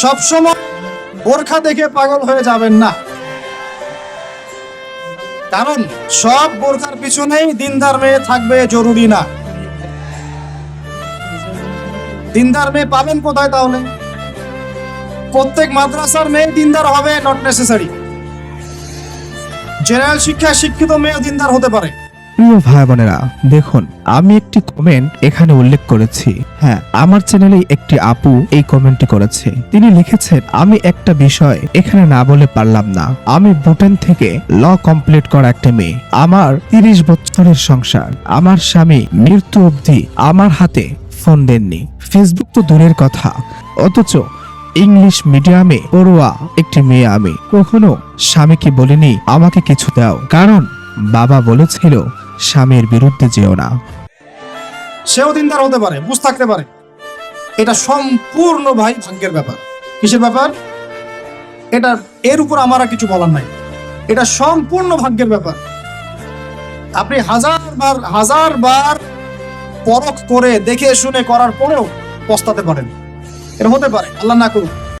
সবসময় বোরখা দেখে পাগল হয়ে যাবেন না। কারণ সব বোরখার পিছনেই দিনদার মেয়ে থাকবে জরুরি না। দিনদার মেয়ে পাবেন কোথায় তাহলে? প্রত্যেক মাদ্রাসার মেয়ে দিনদার হবে নট নেসেসারি জেনারেল শিক্ষায় শিক্ষিত মেয়ে দিনদার হতে পারে। প্রিয় ভাই বোনেরা দেখুন আমি একটি কমেন্ট এখানে উল্লেখ করেছি। হ্যাঁ। আমার চ্যানেলে একটি আপু এই কমেন্টটি করেছে। তিনি লিখেছেন আমি একটা বিষয় এখানে না বলে পারলাম না। আমি ভুটান থেকে ল কমপ্লিট করা একটা মেয়ে। আমার তিরিশ বছরের সংসার। আমার স্বামী মৃত্যু অবধি আমার হাতে ফোন দেননি। ফেসবুক তো দূরের কথা। অথচ ইংলিশ মিডিয়ামে পড়ুয়া একটি মেয়ে আমি। কখনো স্বামীকে বলিনি আমাকে কিছু দাও। কারণ বাবা বলেছিল স্বামীর বিরুদ্ধে যেও না। সেও দিনদার হতে পারে, বুঝ থাকতে পারে। এটা সম্পূর্ণ ভাই ভাগ্যের ব্যাপার। কিসের ব্যাপার? এটা, এর উপর আমার আর কিছু বলার নাই। এটা সম্পূর্ণ ভাগ্যের ব্যাপার। আপনি হাজার বার হাজার বার পরখ করে, দেখে শুনে করার পরেও পস্তাতে পারেন। এটা হতে পারে, আল্লাহ না করুক।